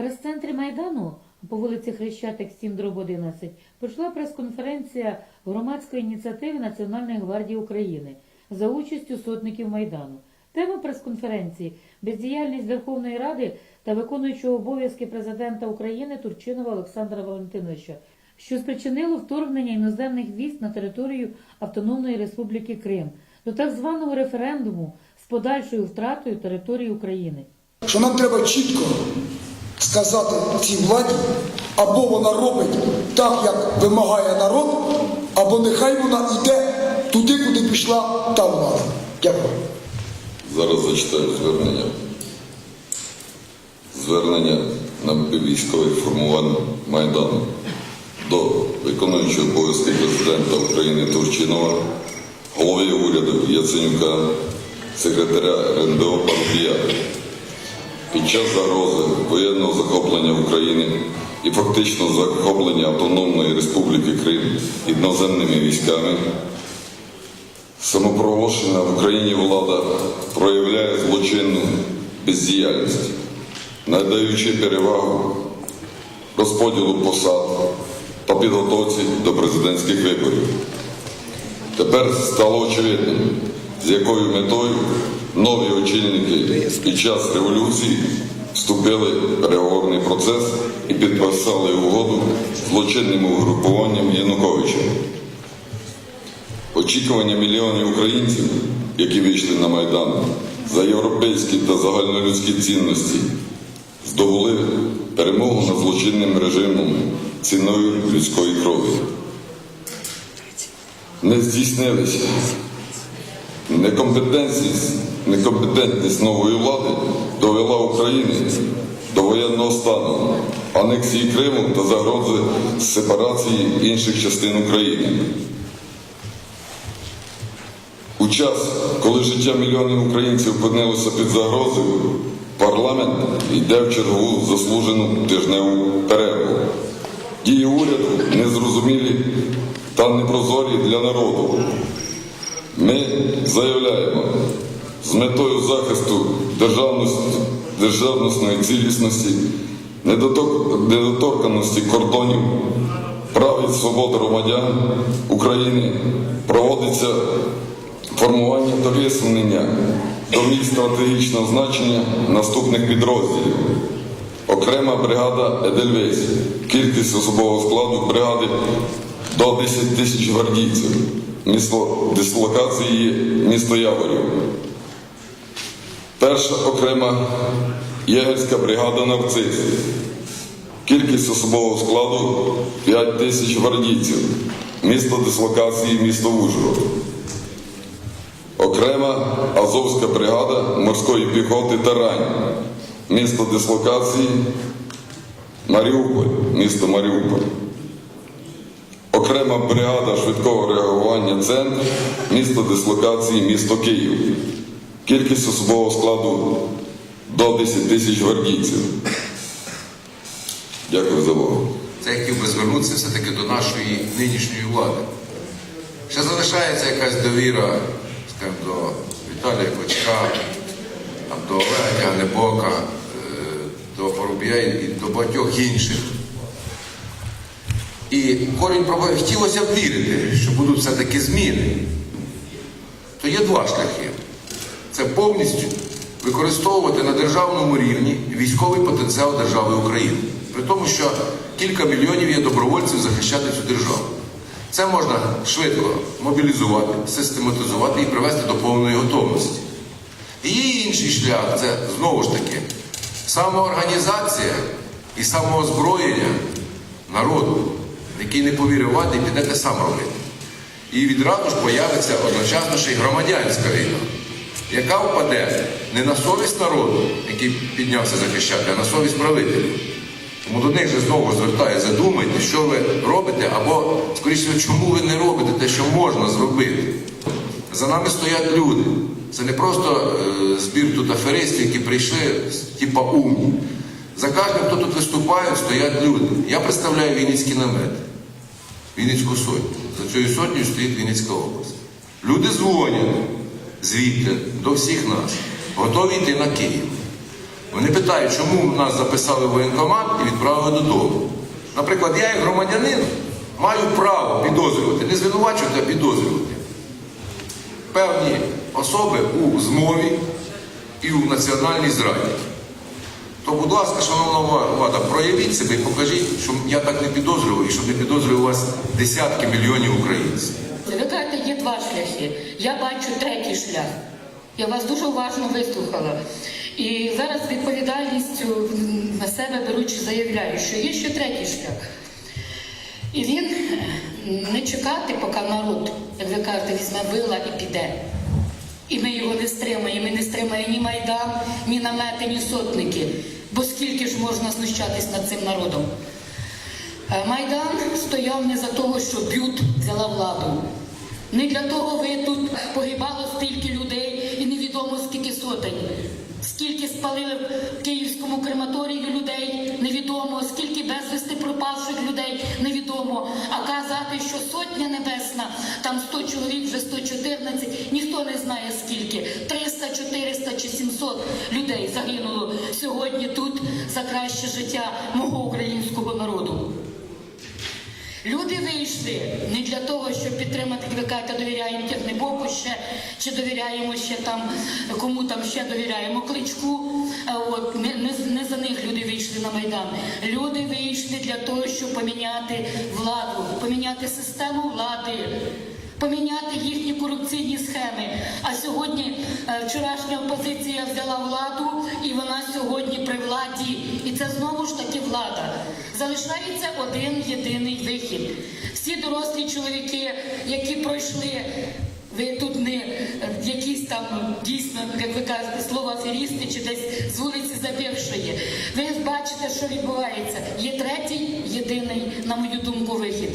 прес-центрі Майдану по вулиці Хрещатик 7 дроб 11 пройшла прес-конференція громадської ініціативи Національної гвардії України за участю сотників Майдану. Тема прес-конференції бездіяльність Верховної Ради та виконуючого обов'язки президента України Турчинова Олександра Валентиновича, що спричинило вторгнення іноземних військ на територію Автономної Республіки Крим до так званого референдуму з подальшою втратою території України. що нам треба чітко сказати цій владі, або вона робить так, як вимагає народ, або нехай вона йде туди, куди пішла та влада. Дякую. Зараз зачитаю звернення. Звернення на військових формувань Майдану до виконуючого обов'язки президента України Турчинова, голови уряду Яценюка, секретаря РНБО Парубія. Під час загрози воєнного захоплення України і фактично захоплення Автономної Республіки Крим іноземними військами Самопроголошена в Україні влада проявляє злочинну бездіяльність, надаючи перевагу розподілу посад та підготовці до президентських виборів. Тепер стало очевидним, з якою метою нові очільники під час революції вступили в переговорний процес і підписали угоду злочинним угрупуванням Януковича. Очікування мільйонів українців, які вийшли на Майдан за європейські та загальнолюдські цінності, здобули перемогу над злочинним режимом ціною людської крові. Не здійснилися. Некомпетентність, некомпетентність нової влади довела Україну до воєнного стану, анексії Криму та загрози сепарації інших частин України. У час, коли життя мільйонів українців опинилося під загрозою, парламент йде в чергову заслужену тижневу перерву. Дії уряду незрозумілі та непрозорі для народу. Ми заявляємо з метою захисту державності, цілісності, недоторканості кордонів, прав і свобод громадян України проводиться формування та висунення до місць стратегічного значення наступних підрозділів. Окрема бригада Едельвейс. Кількість особового складу бригади до 10 тисяч гвардійців. Місто дислокації місто Яворів. Перша окрема єгерська бригада Нарцис. Кількість особового складу 5 тисяч гвардійців. Місто дислокації місто Ужгород. Окрема Азовська бригада морської піхоти Тарань. Місто дислокації Маріуполь, місто Маріуполь. Окрема бригада швидкого реагування Центр, місто дислокації, місто Київ. Кількість особового складу до 10 тисяч гвардійців. Дякую за увагу. Це я хотів би звернутися все-таки до нашої нинішньої влади. Ще залишається якась довіра скажімо, до Віталія Кличка, там, до Олега Тягнебока, е, до Порубія і до багатьох інших. І корінь проблеми хотілося б вірити, що будуть все-таки зміни. То є два шляхи. Це повністю використовувати на державному рівні військовий потенціал держави України. При тому, що кілька мільйонів є добровольців захищати цю державу. Це можна швидко мобілізувати, систематизувати і привести до повної готовності. І є інший шлях це знову ж таки самоорганізація і самоозброєння народу, який не повірив владі і піде те сам робити. І відразу ж появиться одночасно ще й громадянська війна, яка впаде не на совість народу, який піднявся захищати, а на совість правителів. Тому до них же знову звертаю, задумайте, що ви робите, або, скоріше, чому ви не робите те, що можна зробити. За нами стоять люди. Це не просто е, збір тут аферистів, які прийшли, типа умні. За кожним, хто тут виступає, стоять люди. Я представляю Вінницький намет, Вінницьку сотню. За цією сотнею стоїть Вінницька область. Люди дзвонять звідти до всіх нас, готові йти на Київ. Вони питають, чому нас записали в воєнкомат і відправили додому. Наприклад, я, як громадянин, маю право підозрювати, не звинувачувати, а підозрювати певні особи у змові і у національній зраді. То, будь ласка, шановна влада, проявіть себе і покажіть, що я так не підозрював і що не підозрював вас десятки мільйонів українців. Два шляхи. Я бачу третій шлях. Я вас дуже уважно вислухала. І зараз відповідальністю на себе беручи заявляю, що є ще третій шлях. І він не чекати, поки народ, як ви кажете, візьме вила і піде. І ми його не стримаємо. І не стримає ні Майдан, ні намети, ні сотники. Бо скільки ж можна знущатись над цим народом? Е, Майдан стояв не за того, що б'ют взяла владу. Не для того ви тут погибало стільки людей і невідомо скільки сотень. Скільки спалили в Київському крематорію людей, невідомо, скільки безвісти пропавших людей, невідомо. А казати, що сотня небесна, там 100 чоловік, вже 114, ніхто не знає скільки. 300, 400 чи 700 людей загинуло сьогодні тут за краще життя мого українського народу. Люди вийшли не для того, щоб підтримати, ви кажете, довіряємо Тягнебоку ще, чи довіряємо ще там, кому там ще довіряємо кличку. От, не, не, не за них люди вийшли на Майдан. Люди вийшли для того, щоб поміняти владу, поміняти систему влади. Поміняти їхні корупційні схеми. А сьогодні е, вчорашня опозиція взяла владу, і вона сьогодні при владі. І це знову ж таки влада. Залишається один єдиний вихід. Всі дорослі чоловіки, які пройшли. Ви тут не е, якісь там дійсно, як ви кажете, слово аферісти чи десь з вулиці Забєвшої. Ви бачите, що відбувається. Є третій, єдиний, на мою думку, вихід.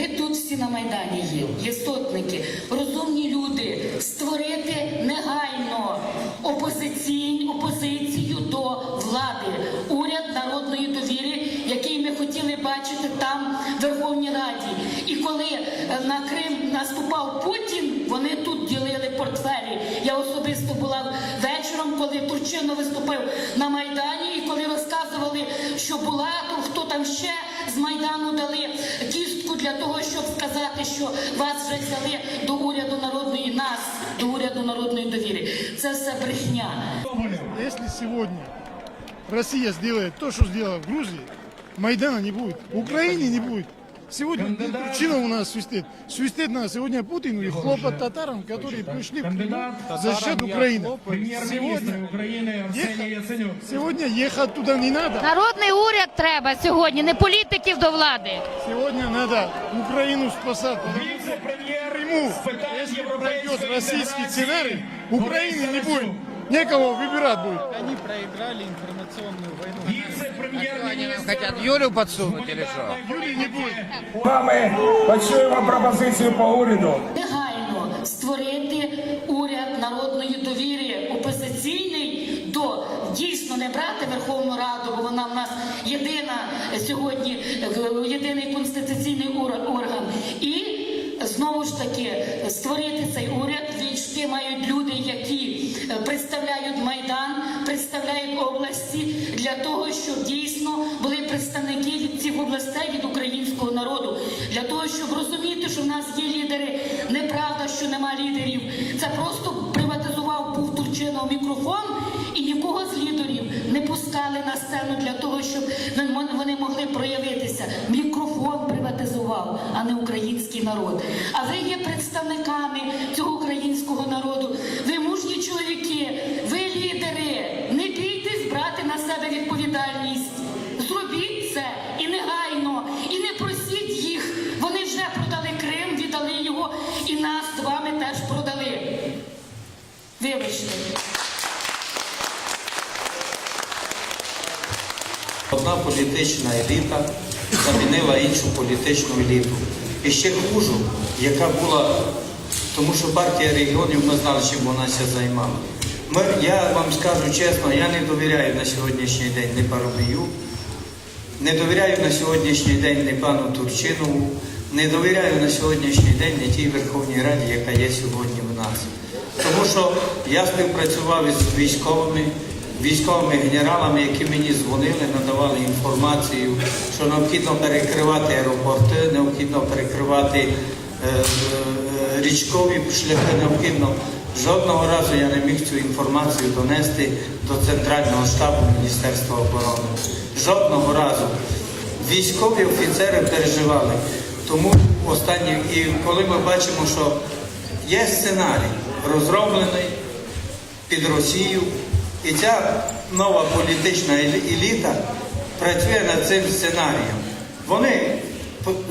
Ви тут всі на Майдані є, є сотники, розумні люди, створити негайно опозиційну опозицію до влади, уряд народної довіри, який ми хотіли бачити там в Верховній Раді. І коли е, на Крим наступав Путін, вони тут ділили портфелі. Я особисто була вечором, коли Турчинов виступив на Майдані, і коли розказували, що була, то хто там ще з Майдану дали кістку для того, щоб сказати, що вас вже взяли до уряду народної нас, до уряду народної довіри. Це все брехня. Якщо сьогодні Росія зробить то, що зробила в Грузії, Майдана не буде, в Україні не будет. Сегодня Турчинов у нас свистит. Свистит нас сегодня Путину и хлопот татарам, которые пришли в Крым за счет Украины. Прем'єр-міністр Сегодня, України Арсеній Яценюк. сегодня ехать туда не надо. Народний уряд треба сьогодні, не політиків до влади. Сегодня надо Украину спасать. Віце-прем'єр Ему, з питань если пройдет європейської российский інтеграції сценарий, Украины не будет. Некого выбирать будет. Они проиграли информационную войну. Е, Віце-прем'єр-міністр Хотят Юлю подсунуть или что? Юлии не будет. Вами почуємо пропозицію по уряду. негайно створити уряд народної довіри опозиційний до дійсно не брати Верховну Раду, бо вона в нас єдина сьогодні, єдиний конституційний орган. І знову ж таки створити цей уряд. Війшки мають люди, які представляють майдан, представляють області для того, щоб дійсно були представники від цих областей від українського народу, для того, щоб розуміти, що в нас є лідери. Неправда, що нема лідерів. Це просто приватизував був Турчинов мікрофон і нікого з лідерів не пускали на сцену для того, щоб вони могли проявитися. Мікрофон приватизував, а не український народ. А ви є представниками цього українського народу. Ви мужні чоловіки, ви лідери. Не бійтесь брати на себе відповідальність. Зробіть це і негайно, і не просіть їх. Вони вже продали Крим, віддали його, і нас з вами теж продали. Вибачте. Одна політична еліта замінила іншу політичну еліту. І ще хужу, яка була, тому що партія регіонів ми знали, чим вона ся займала. Ми, я вам скажу чесно, я не довіряю на сьогоднішній день ні Парубію, не довіряю на сьогоднішній день ні пану Турчинову, не довіряю на сьогоднішній день ні тій Верховній Раді, яка є сьогодні в нас. Тому що я співпрацював із військовими, військовими генералами, які мені дзвонили, надавали інформацію, що необхідно перекривати аеропорти, необхідно перекривати е, е, річкові шляхи, необхідно. Жодного разу я не міг цю інформацію донести до центрального штабу Міністерства оборони. Жодного разу. Військові офіцери переживали. Тому останні, і коли ми бачимо, що є сценарій розроблений під Росію, і ця нова політична еліта працює над цим сценарієм. Вони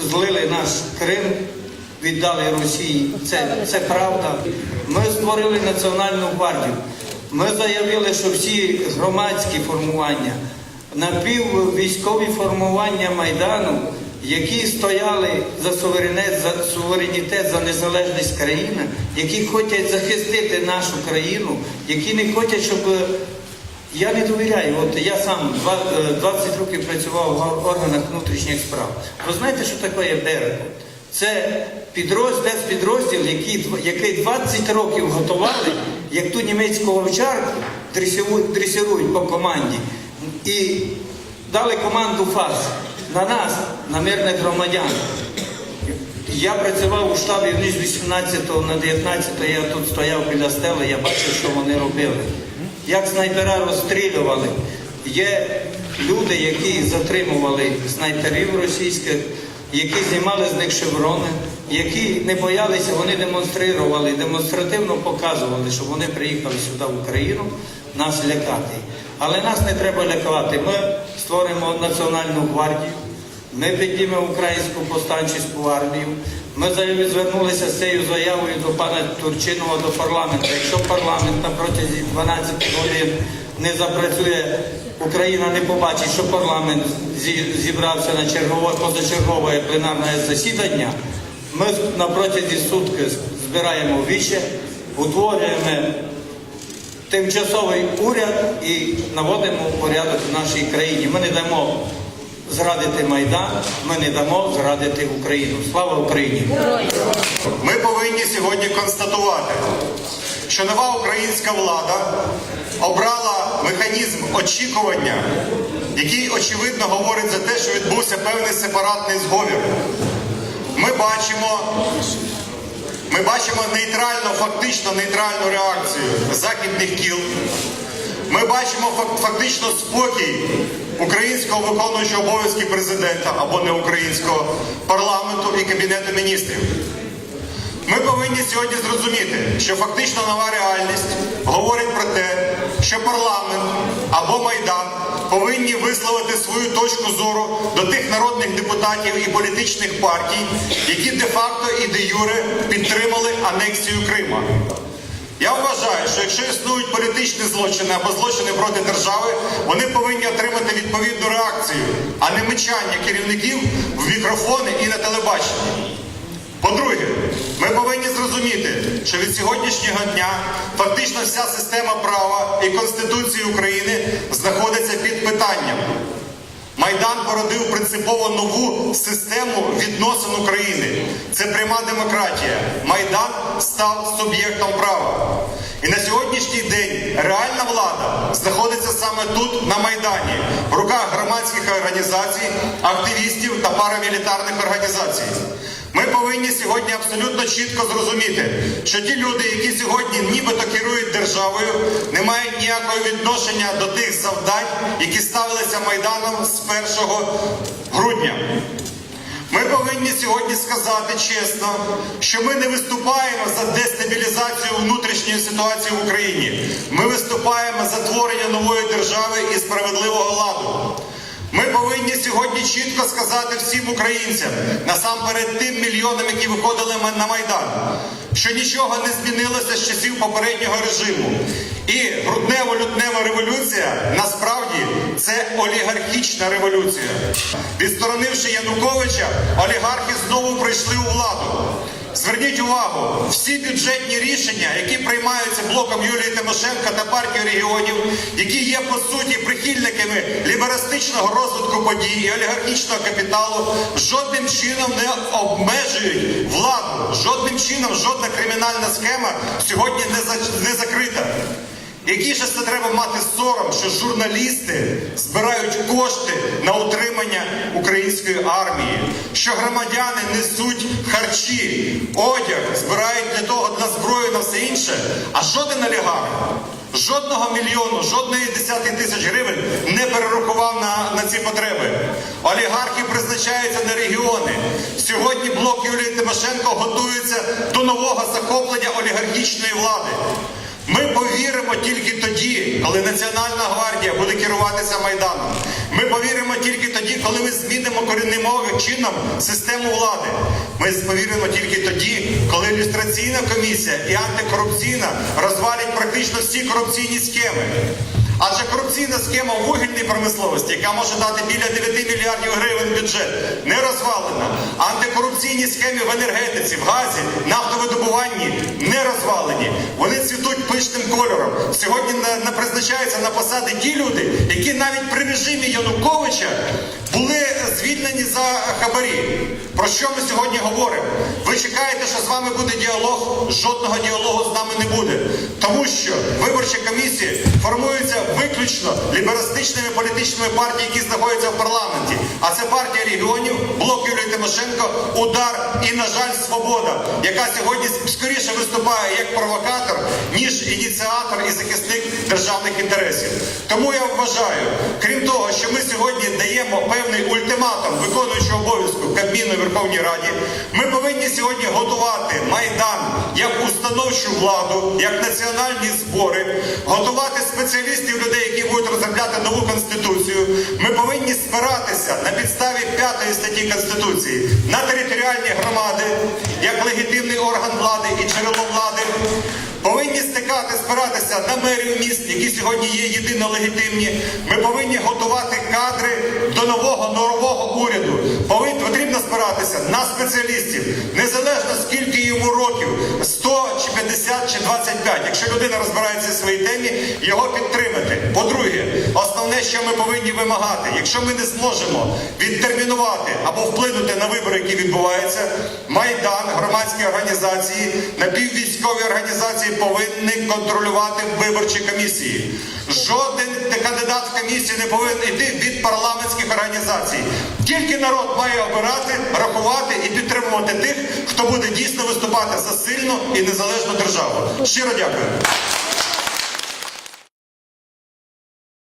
злили наш Крим, віддали Росії. Це, це правда. Ми створили Національну гвардію. Ми заявили, що всі громадські формування, напіввійськові формування Майдану, які стояли за суверенітет, за суверенітет, за незалежність країни, які хочуть захистити нашу країну, які не хочуть, щоб я не довіряю. От я сам е, 20 років працював в органах внутрішніх справ. Ви знаєте, що таке Беркут? Це підрозділ, спецпідрозділ, який, який 20 років готували, як ту німецьку овчарку дресиру- дресирують по команді. І дали команду ФАС на нас, на мирних громадян. Я працював у штабі вниз 18 на 19 я тут стояв біля стели, я бачив, що вони робили. Як снайпера розстрілювали. Є люди, які затримували снайперів російських, які знімали з них шеврони, які не боялися, вони демонстрували, демонстративно показували, що вони приїхали сюди в Україну нас лякати. Але нас не треба лякати. Ми створимо національну гвардію. Ми піднімемо українську повстанчиську армію. Ми звернулися з цією заявою до пана Турчинова до парламенту. Якщо парламент на протязі 12 годин не запрацює, Україна не побачить, що парламент зібрався на чергове позачергове пленарне засідання. Ми на протязі сутки збираємо віче, утворюємо тимчасовий уряд і наводимо порядок в нашій країні. Ми не дамо зрадити Майдан, ми не дамо зрадити Україну. Слава Україні! Ми повинні сьогодні констатувати, що нова українська влада обрала механізм очікування, який очевидно говорить за те, що відбувся певний сепаратний зговір. Ми бачимо, ми бачимо нейтральну, фактично нейтральну реакцію західних кіл. Ми бачимо фактично спокій українського виконуючого обов'язки президента або не українського парламенту і кабінету міністрів. Ми повинні сьогодні зрозуміти, що фактично нова реальність говорить про те, що парламент або Майдан повинні висловити свою точку зору до тих народних депутатів і політичних партій, які де-факто і де-юре підтримали анексію Крима. Я вважаю, що якщо існують політичні злочини або злочини проти держави, вони повинні отримати відповідну реакцію, а не мечання керівників в мікрофони і на телебаченні. По-друге, ми повинні зрозуміти, що від сьогоднішнього дня фактично вся система права і Конституції України знаходиться під питанням. Майдан породив принципово нову систему відносин України. Це пряма демократія. Майдан став суб'єктом права. І на сьогоднішній день реальна влада знаходиться саме тут, на Майдані, в руках громадських організацій, активістів та парамілітарних організацій. Ми повинні сьогодні абсолютно чітко зрозуміти, що ті люди, які сьогодні нібито керують державою, не мають ніякого відношення до тих завдань, які ставилися Майданом з 1 грудня. Ми повинні сьогодні сказати чесно, що ми не виступаємо за дестабілізацію внутрішньої ситуації в Україні. Ми виступаємо за творення нової держави і справедливого ладу. Ми повинні сьогодні чітко сказати всім українцям, насамперед тим мільйонам, які виходили на Майдан, що нічого не змінилося з часів попереднього режиму. І груднево-лютнева революція насправді це олігархічна революція. Відсторонивши Януковича, олігархи знову прийшли у владу. Зверніть увагу, всі бюджетні рішення, які приймаються блоком Юлії Тимошенка та партії регіонів, які є по суті прихильниками ліберастичного розвитку подій і олігархічного капіталу, жодним чином не обмежують владу, жодним чином жодна кримінальна схема сьогодні не, за- не закрита. Який же це треба мати сором, що журналісти збирають кошти на утримання української армії, що громадяни несуть харчі, одяг, збирають для того на зброю на все інше, а жоден олігарх. Жодного мільйону, жодної десятки тисяч гривень не перерахував на, на ці потреби. Олігархи призначаються на регіони. Сьогодні блок Юлії Тимошенко готується до нового захоплення олігархічної влади. Ми повіримо тільки тоді, коли Національна гвардія буде керуватися Майданом. Ми повіримо тільки тоді, коли ми змінимо корінним чином систему влади. Ми повіримо тільки тоді, коли ілюстраційна комісія і антикорупційна розвалять практично всі корупційні схеми. Адже корупційна схема в вугільній промисловості, яка може дати біля 9 мільярдів гривень бюджет, не розвалена. Антикорупційні схеми в енергетиці, в газі, нафтовидобуванні не розвалені. Вони цвітуть пишним кольором. Сьогодні на призначаються на посади ті люди, які навіть при режимі Януковича були звільнені за хабарі. Про що ми сьогодні говоримо? Ви чекаєте, що з вами буде діалог? Жодного діалогу з нами не буде. Тому що виборчі комісії формуються виключно ліберастичними політичними партіями, які знаходяться в парламенті. А це партія регіонів, блок Юлії Тимошенко, удар і, на жаль, свобода, яка сьогодні скоріше виступає як провокатор, ніж ініціатор і захисник державних інтересів. Тому я вважаю, крім того, що ми сьогодні даємо певний ультиматум виконуючого обов'язку Кабміну Верховній Раді, ми повинні сьогодні готувати майдан як установчу владу, як національні збори, готувати спеціалістів людей, які будуть розробляти нову конституцію. Ми повинні спиратися на підставі п'ятої статті Конституції на територіальні громади як легітимний орган влади і джерело влади. Повинні стикати, спиратися на мерію міст, які сьогодні є єдино легітимні. Ми повинні готувати кадри до нового нового уряду. Повинні потрібно спиратися на спеціалістів, незалежно скільки йому років 100 чи 50 чи 25. Якщо людина розбирається в своїй темі, його підтримати. По-друге, що ми повинні вимагати, якщо ми не зможемо відтермінувати або вплинути на вибори, які відбуваються, майдан, громадські організації, напіввійськові організації повинні контролювати виборчі комісії. Жоден кандидат в комісію не повинен йти від парламентських організацій. Тільки народ має обирати, рахувати і підтримувати тих, хто буде дійсно виступати за сильну і незалежну державу. Щиро дякую.